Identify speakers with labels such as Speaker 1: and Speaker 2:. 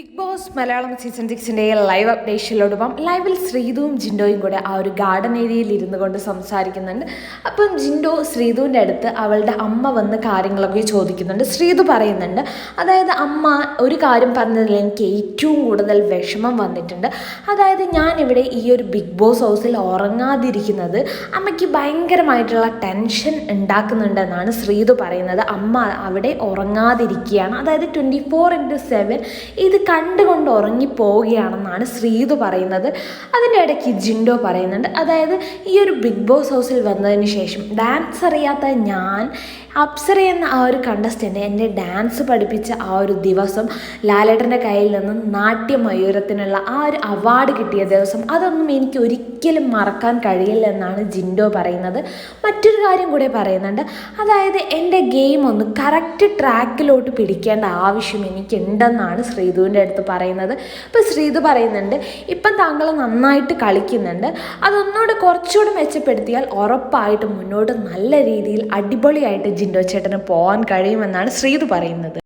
Speaker 1: Big Boss Malayalam season സിക്സിന്റെ live അപ്ഡേഷനിലോടൊപ്പം ലൈവിൽ ശ്രീതുവും ജിൻഡോയും കൂടെ ആ ഒരു ഗാർഡൻ ഏരിയയിൽ ഇരുന്നു കൊണ്ട് സംസാരിക്കുന്നുണ്ട്. അപ്പം ജിൻഡോ ശ്രീതുവിന്റെ അടുത്ത് അവളുടെ അമ്മ വന്ന് കാര്യങ്ങളൊക്കെ ചോദിക്കുന്നുണ്ട്. ശ്രീതു പറയുന്നുണ്ട് അതായത് അമ്മ ഒരു കാര്യം പറഞ്ഞതിൽ എനിക്ക് ഏറ്റവും കൂടുതൽ വിഷമം വന്നിട്ടുണ്ട്. അതായത് ഞാനിവിടെ ഈ ഒരു ബിഗ് ബോസ് ഹൗസിൽ ഉറങ്ങാതിരിക്കുന്നത് അമ്മയ്ക്ക് ഭയങ്കരമായിട്ടുള്ള ടെൻഷൻ ഉണ്ടാക്കുന്നുണ്ടെന്നാണ് ശ്രീതു പറയുന്നത്. അമ്മ അവിടെ ഉറങ്ങാതിരിക്കുകയാണ്. അതായത് ട്വന്റി ഫോർ ഇന്റു സെവൻ ഇത് കണ്ടുകൊണ്ട് ഉറങ്ങിപ്പോവുകയാണെന്നാണ് ശ്രീതു പറയുന്നത്. അതിന്റെ ഇടയ്ക്ക് ജിൻഡോ പറയുന്നുണ്ട്. അതായത് ഈ ഒരു ബിഗ് ബോസ് ഹൗസിൽ വന്നതിന് ശേഷം ഡാൻസ് അറിയാത്ത ഞാൻ അപ്സര എന്ന ആ ഒരു കണ്ടസ്റ്റന്റ് എന്നെ ഡാൻസ് പഠിപ്പിച്ച ആ ഒരു ദിവസം ലാലേട്ടന്റെ കയ്യിൽ നിന്ന് നാട്യമയൂരത്തിനുള്ള ആ ഒരു അവാർഡ് കിട്ടിയ ദിവസം അതൊന്നും എനിക്ക് ഒരിക്കലും മറക്കാൻ കഴിയില്ല എന്നാണ് ജിൻഡോ പറയുന്നത്. മറ്റൊരു കാര്യം കൂടെ പറയുന്നുണ്ട്. അതായത് എന്റെ ഗെയിം ഒന്ന് കറക്റ്റ് ട്രാക്കിലോട്ട് പിടിക്കേണ്ട ആവശ്യം എനിക്കുണ്ടെന്നാണ് ശ്രീധുവിന്റെ അടുത്ത് പറയുന്നത്. ഇപ്പം ശ്രീധു പറയുന്നുണ്ട് ഇപ്പം താങ്കൾ നന്നായിട്ട് കളിക്കുന്നുണ്ട്. അതൊന്നുകൂടെ കുറച്ചുകൂടി മെച്ചപ്പെടുത്തിയാൽ ഉറപ്പായിട്ട് മുന്നോട്ട് നല്ല രീതിയിൽ അടിപൊളിയായിട്ട് ജിൻഡോ ചേട്ടന് പോകാൻ കഴിയുമെന്നാണ് ശ്രീധു പറയുന്നത്.